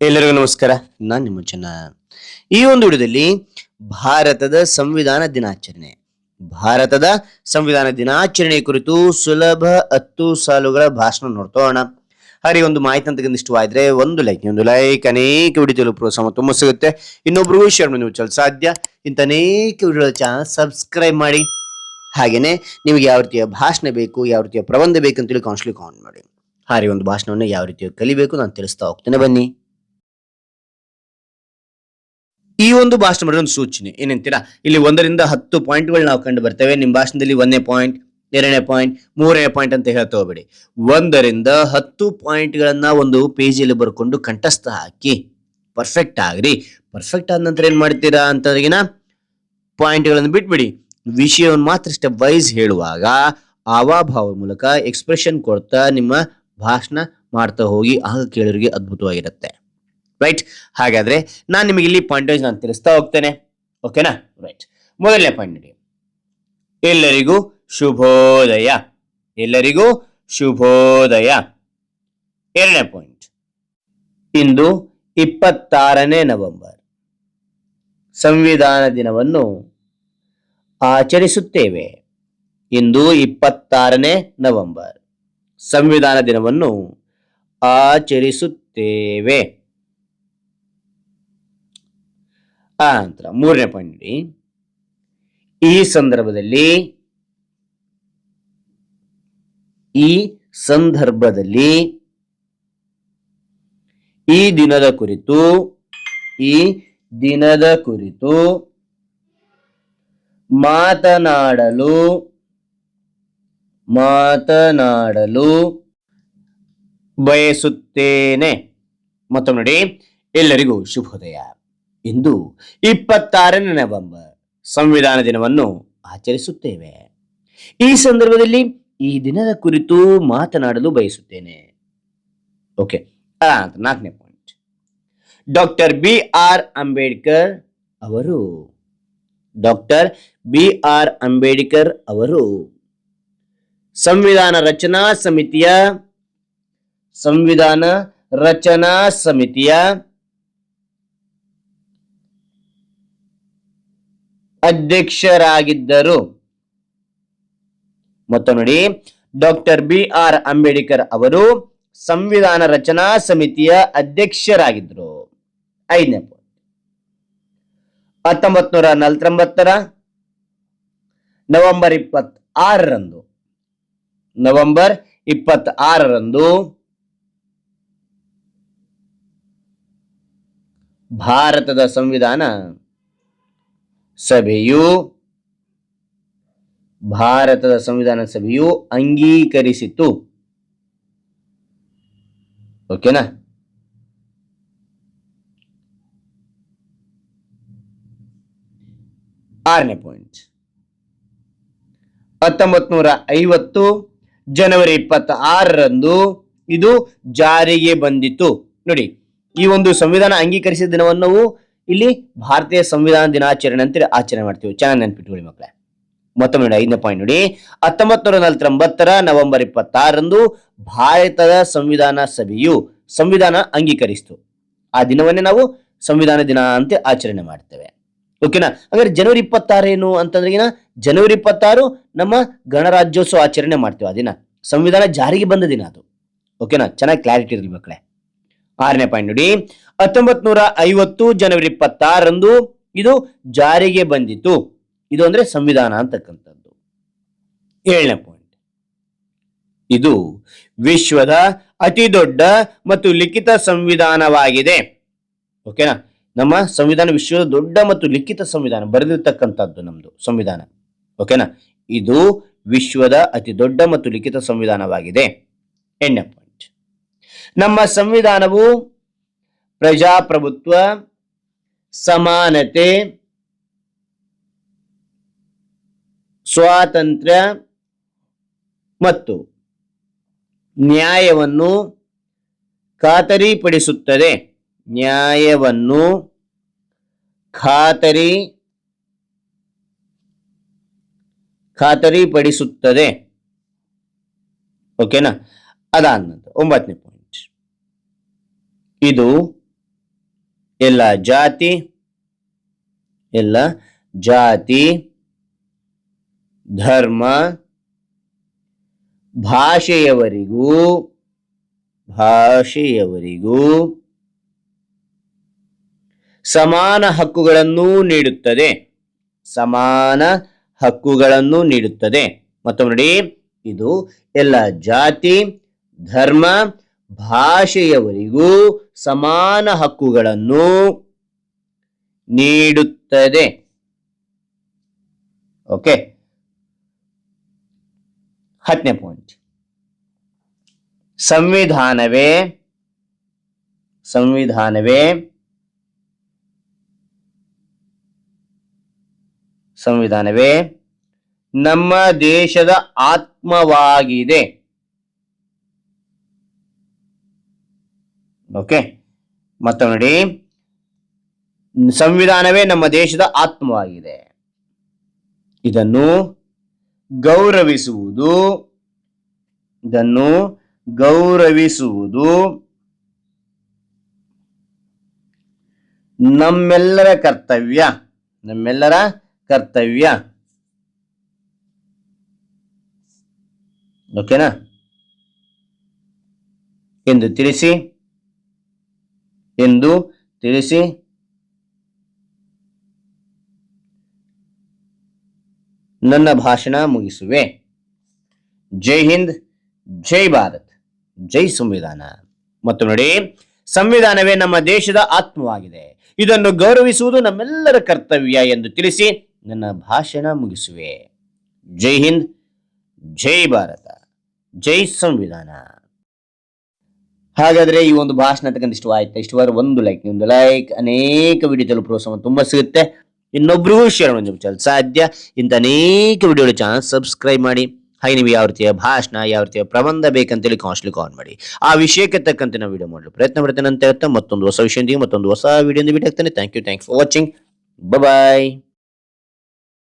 ಎಲ್ಲರಿಗೂ ನಮಸ್ಕಾರ. ನಾನು ನಿಮ್ಮ ಚೆನ್ನ. ಈ ಒಂದು ವಿಡಿಯೋದಲ್ಲಿ ಭಾರತದ ಸಂವಿಧಾನ ದಿನಾಚರಣೆ. ಭಾರತದ ಸಂವಿಧಾನ ದಿನಾಚರಣೆ ಕುರಿತು ಸುಲಭ ಹತ್ತು ಸಾಲುಗಳ ಭಾಷಣ ನೋಡ್ತೋಣ ಹಾಗೆ ಒಂದು ಮಾಹಿತಿ ಅಂತ ಇಷ್ಟವಾದ್ರೆ ಒಂದು ಲೈಕ್ ಒಂದು ಲೈಕ್ ಅನೇಕ ವಿಡಿಯೋ ಪ್ರೋತ್ಸಾಹ ತುಂಬ ಸಿಗುತ್ತೆ. ಇನ್ನೊಬ್ರಿಗೂ ಶೇರ್ ಮಾಡಿ, ನೀವು ಸಾಧ್ಯ. ಇಂಥ ಅನೇಕ ವಿಡಿಯೋ ಚಾನಲ್ ಸಬ್ಸ್ಕ್ರೈಬ್ ಮಾಡಿ. ಹಾಗೇನೆ ನಿಮಗೆ ಯಾವ ರೀತಿಯ ಭಾಷಣ ಬೇಕು, ಯಾವ ರೀತಿಯ ಪ್ರಬಂಧ ಬೇಕು ಅಂತೇಳಿ ಕಾನ್ಸ್ಲಿ ಕಾಮೆಂಟ್ ಮಾಡಿ. ಹಾಗೆ ಒಂದು ಭಾಷಣವನ್ನು ಯಾವ ರೀತಿಯ ಕಲಿಬೇಕು ನಾನು ತಿಳಿಸ್ತಾ ಹೋಗ್ತೇನೆ. ಬನ್ನಿ. ಈ ಒಂದು ಭಾಷಣ ಮಾಡಿದ ಒಂದು ಸೂಚನೆ. ಏನಂತೀರಾ? ಇಲ್ಲಿ ಒಂದರಿಂದ ಹತ್ತು ಪಾಯಿಂಟ್ಗಳು ನಾವು ಕಂಡು ಬರ್ತೇವೆ. ನಿಮ್ಮ ಭಾಷಣದಲ್ಲಿ ಒಂದನೇ ಪಾಯಿಂಟ್ ಎರಡನೇ ಪಾಯಿಂಟ್ ಮೂರನೇ ಪಾಯಿಂಟ್ ಅಂತ ಹೇಳ್ತಾ ಹೋಗ್ಬೇಡಿ. ಒಂದರಿಂದ ಹತ್ತು ಪಾಯಿಂಟ್ಗಳನ್ನ ಒಂದು ಪೇಜಿಯಲ್ಲಿ ಬರ್ಕೊಂಡು ಕಂಠಸ್ಥ ಹಾಕಿ ಪರ್ಫೆಕ್ಟ್ ಆಗ್ರಿ. ಪರ್ಫೆಕ್ಟ್ ಆದ ನಂತರ ಏನ್ ಮಾಡ್ತೀರಾ ಅಂತಂದ್ರಿಗಿನ? ಪಾಯಿಂಟ್ಗಳನ್ನು ಬಿಟ್ಬಿಡಿ. ವಿಷಯವನ್ನು ಮಾತ್ರ ಸ್ಟೆಪ್ ವೈಸ್ ಹೇಳುವಾಗ ಆವಾಭಾವ ಮೂಲಕ ಎಕ್ಸ್ಪ್ರೆಷನ್ ಕೊಡ್ತಾ ನಿಮ್ಮ ಭಾಷಣ ಮಾಡ್ತಾ ಹೋಗಿ ಆಗ ಕೇಳೋರಿಗೆ ಅದ್ಭುತವಾಗಿರುತ್ತೆ. ರೈಟ್ ಹಾಗಾದ್ರೆ ನಾನು ನಿಮಗೆ ಇಲ್ಲಿ ಪಾಯಿಂಟ್ ವೈಸ್ ನಾನು ತಿಳಿಸ್ತಾ ಹೋಗ್ತೇನೆ. ಓಕೆನಾ ರೈಟ್ ಮೊದಲನೇ ಪಾಯಿಂಟ್ ನೋಡಿ. ಎಲ್ಲರಿಗೂ ಶುಭೋದಯ. ಎಲ್ಲರಿಗೂ ಶುಭೋದಯ. ಎರಡನೇ ಪಾಯಿಂಟ್ ಇಂದು ಇಪ್ಪತ್ತಾರನೇ ನವೆಂಬರ್. ಸಂವಿಧಾನ ದಿನವನ್ನು ಆಚರಿಸುತ್ತೇವೆ. ಇಂದು ಇಪ್ಪತ್ತಾರನೇ ನವೆಂಬರ್. ಸಂವಿಧಾನ ದಿನವನ್ನು ಆಚರಿಸುತ್ತೇವೆ. ಆ ನಂತರ ಮೂರನೇ ಪಾಯಿಂಟ್ ನೋಡಿ. ಈ ಸಂದರ್ಭದಲ್ಲಿ ಈ ಸಂದರ್ಭದಲ್ಲಿ ಈ ದಿನದ ಕುರಿತು, ಈ ದಿನದ ಕುರಿತು ಮಾತನಾಡಲು ಮಾತನಾಡಲು ಬಯಸುತ್ತೇನೆ. ಮತ್ತೊಮ್ಮೆ ನೋಡಿ, ಎಲ್ಲರಿಗೂ ಶುಭೋದಯ. ಇಂದು ಇಪ್ಪತ್ತಾರನೇ ನವೆಂಬರ್ ಸಂವಿಧಾನ ದಿನವನ್ನು ಆಚರಿಸುತ್ತೇವೆ. ಈ ಸಂದರ್ಭದಲ್ಲಿ ಈ ದಿನದ ಕುರಿತು ಮಾತನಾಡಲು ಬಯಸುತ್ತೇನೆ. ಓಕೆ ನಾಲ್ಕನೇ point doctor B R Ambedkar ಅವರು ಡಾಕ್ಟರ್ ಬಿ ಆರ್ ಅಂಬೇಡ್ಕರ್ ಅವರು ಸಂವಿಧಾನ ರಚನಾ ಸಮಿತಿಯ, ಸಂವಿಧಾನ ರಚನಾ ಸಮಿತಿಯ ಅಧ್ಯಕ್ಷರಾಗಿದ್ದರು. ಮತ್ತು ನೋಡಿ, ಡಾಕ್ಟರ್ ಬಿ ಆರ್ ಅಂಬೇಡ್ಕರ್ ಅವರು ಸಂವಿಧಾನ ರಚನಾ ಸಮಿತಿಯ ಅಧ್ಯಕ್ಷರಾಗಿದ್ದರು. ಐದನೇ ಪಾಯಿಂಟ್ ಹತ್ತೊಂಬತ್ ನೂರ ನಲವತ್ತೊಂಬತ್ತರ ನವೆಂಬರ್ ಇಪ್ಪತ್ ಆರರಂದು ನವೆಂಬರ್ ಇಪ್ಪತ್ ಆರರಂದು ಭಾರತದ ಸಂವಿಧಾನ ಸಭೆಯು ಭಾರತದ ಸಂವಿಧಾನ ಸಭೆಯು ಅಂಗೀಕರಿಸಿತು ಓಕೆನಾ? ಆರನೇ ಪಾಯಿಂಟ್. ಹತ್ತೊಂಬತ್ ನೂರ ಐವತ್ತು ಜನವರಿ ಇಪ್ಪತ್ತ ಆರರಂದು ಇದು ಜಾರಿಗೆ ಬಂದಿತು ನೋಡಿ, ಈ ಒಂದು ಸಂವಿಧಾನ ಅಂಗೀಕರಿಸಿದ ದಿನವನ್ನು ನಾವು ಇಲ್ಲಿ ಭಾರತೀಯ ಸಂವಿಧಾನ ದಿನಾಚರಣೆ ಅಂತ ಆಚರಣೆ ಮಾಡ್ತೀವಿ. ಚೆನ್ನಾಗಿ ನೆನ್ಪಿಟ್ಕೊಳ್ಳಿ ಮಕ್ಕಳೇ. ಮತ್ತೊಮ್ಮೆ ನೋಡಿ, ಐದನೇ ಪಾಯಿಂಟ್ ನೋಡಿ. ಹತ್ತೊಂಬತ್ತು ನೂರ ನಲವತ್ತೊಂಬತ್ತರ ನವೆಂಬರ್ ಇಪ್ಪತ್ತಾರರಂದು ಭಾರತದ ಸಂವಿಧಾನ ಸಭೆಯು ಸಂವಿಧಾನ ಅಂಗೀಕರಿಸಿತು. ಆ ದಿನವನ್ನೇ ನಾವು ಸಂವಿಧಾನ ದಿನ ಅಂತ ಆಚರಣೆ ಮಾಡ್ತೇವೆ. ಓಕೆನಾ ಹಾಗಾದ್ರೆ ಜನವರಿ ಇಪ್ಪತ್ತಾರು ಏನು ಅಂತಂದ್ರೆ ಏನ? ಜನವರಿ ಇಪ್ಪತ್ತಾರು ನಮ್ಮ ಗಣರಾಜ್ಯೋತ್ಸವ ಆಚರಣೆ ಮಾಡ್ತೇವೆ ಆ ದಿನ. ಸಂವಿಧಾನ ಜಾರಿಗೆ ಬಂದ ದಿನ ಅದು. ಓಕೆನಾ ಚೆನ್ನಾಗಿ ಕ್ಲಾರಿಟಿ ಇರಲಿ ಮಕ್ಕಳೇ. ಆರನೇ ಪಾಯಿಂಟ್ ನೋಡಿ. ಹತ್ತೊಂಬತ್ ನೂರ ಐವತ್ತು ಜನವರಿ ಇಪ್ಪತ್ತಾರಂದು ಇದು ಜಾರಿಗೆ ಬಂದಿತು ಇದು ಅಂದ್ರೆ ಸಂವಿಧಾನ ಅಂತಕ್ಕಂಥದ್ದು. ಏಳನೇ ಪಾಯಿಂಟ್ ಇದು ವಿಶ್ವದ ಅತಿ ದೊಡ್ಡ ಮತ್ತು ಲಿಖಿತ ಸಂವಿಧಾನವಾಗಿದೆ. ಓಕೆನಾ ನಮ್ಮ ಸಂವಿಧಾನ ವಿಶ್ವದ ದೊಡ್ಡ ಮತ್ತು ಲಿಖಿತ ಸಂವಿಧಾನ ಬರೆದಿರ್ತಕ್ಕಂಥದ್ದು ನಮ್ದು ಸಂವಿಧಾನ. ಓಕೆನಾ ಇದು ವಿಶ್ವದ ಅತಿ ದೊಡ್ಡ ಮತ್ತು ಲಿಖಿತ ಸಂವಿಧಾನವಾಗಿದೆ. ಎಂಟನೇ ಪಾಯಿಂಟ್ ನಮ್ಮ ಸಂವಿಧಾನವು ಪ್ರಜಾಪ್ರಭುತ್ವ, ಸಮಾನತೆ, ಸ್ವಾತಂತ್ರ್ಯ ಮತ್ತು ನ್ಯಾಯವನ್ನು ಖಾತರಿಪಡಿಸುತ್ತದೆ. ನ್ಯಾಯವನ್ನು ಖಾತರಿ ಖಾತರಿಪಡಿಸುತ್ತದೆ. ಓಕೆನಾ? ಅದಾದ ನಂತರ ಒಂಬತ್ತನೇ ಪಾಯಿಂಟ್ ಇದು ಎಲ್ಲ ಜಾತಿ ಎಲ್ಲ ಜಾತಿ, ಧರ್ಮ, ಭಾಷೆಯವರಿಗೂ ಭಾಷೆಯವರಿಗೂ ಸಮಾನ ಹಕ್ಕುಗಳನ್ನು ನೀಡುತ್ತದೆ. ಸಮಾನ ಹಕ್ಕುಗಳನ್ನು ನೀಡುತ್ತದೆ. ಮತ್ತೊಮ್ಮೆ ನೋಡಿ, ಇದು ಎಲ್ಲ ಜಾತಿ, ಧರ್ಮ ಭಾಷೆಯವರಿಗೂ ಸಮಾನ ಹಕ್ಕುಗಳನ್ನು ನೀಡುತ್ತದೆ. ಓಕೆ? ಹತ್ತನೇ ಪಾಯಿಂಟ್ ಸಂವಿಧಾನವೇ ಸಂವಿಧಾನವೇ ಸಂವಿಧಾನವೇ ನಮ್ಮ ದೇಶದ ಆತ್ಮವಾಗಿದೆ. ಓಕೆ ಮತ್ತೊಮ್ಮೆ ನೋಡಿ. ಸಂವಿಧಾನವೇ ನಮ್ಮ ದೇಶದ ಆತ್ಮವಾಗಿದೆ. ಇದನ್ನು ಗೌರವಿಸುವುದು ಇದನ್ನು ಗೌರವಿಸುವುದು ನಮ್ಮೆಲ್ಲರ ಕರ್ತವ್ಯ. ನಮ್ಮೆಲ್ಲರ ಕರ್ತವ್ಯ. ಓಕೆನಾ ಎಂದು ತಿಳಿಸಿ. ಎಂದು ತಿಳಿಸಿ. ನನ್ನ ಭಾಷಣ ಮುಗಿಸುವೆ. ಜೈ ಹಿಂದ್, ಜೈ ಭಾರತ್, ಜೈ ಸಂವಿಧಾನ. ಮತ್ತು ನೋಡಿ, ಸಂವಿಧಾನವೇ ನಮ್ಮ ದೇಶದ ಆತ್ಮವಾಗಿದೆ. ಇದನ್ನು ಗೌರವಿಸುವುದು ನಮ್ಮೆಲ್ಲರ ಕರ್ತವ್ಯ ಎಂದು ತಿಳಿಸಿ ನನ್ನ ಭಾಷಣ ಮುಗಿಸುವೆ. ಜೈ ಹಿಂದ್, ಜೈ ಭಾರತ, ಜೈ ಸಂವಿಧಾನ. ಹಾಗಾದ್ರೆ ಈ ಒಂದು ಭಾಷಣ ತಕ್ಕಂತ ಇಷ್ಟವಾಯ್ತಾ ಇಷ್ಟವಾದ ಒಂದು ಲೈಕ್ ಒಂದು ಲೈಕ್ ಅನೇಕ ವಿಡಿಯೋ ತಲುಪುವ ತುಂಬಾ ಸಿಗುತ್ತೆ. ಇನ್ನೊಬ್ರಿಗೂ ಶೇರ್ ಮಾಡಿ ಸಾಧ್ಯ. ಇಂಥ ಅನೇಕ ವಿಡಿಯೋ ಚಾನಲ್ ಸಬ್ಸ್ಕ್ರೈಬ್ ಮಾಡಿ. ಹಾಗೆ ನೀವು ಯಾವ ರೀತಿಯ ಭಾಷಣ, ಯಾವ ರೀತಿಯ ಪ್ರಬಂಧ ಬೇಕಂತೇಳಿ ಕಾನ್ಸ್ಟ್ಲಿ ಕಾಲ್ ಮಾಡಿ. ಆ ವಿಷಯಕ್ಕೆ ತಕ್ಕಂತೆ ನಾವು ವಿಡಿಯೋ ಮಾಡಲು ಪ್ರಯತ್ನ ಪಡ್ತೇನೆ ಅಂತ ಹೇಳ್ತಾ ಮತ್ತೊಂದು ಹೊಸ ವಿಷಯದಿಂದ ಮತ್ತೊಂದು ಹೊಸ ವಿಡಿಯೋ ಭೇಟಿ ಆಗ್ತಾನೆ. Thank you thanks for watching bye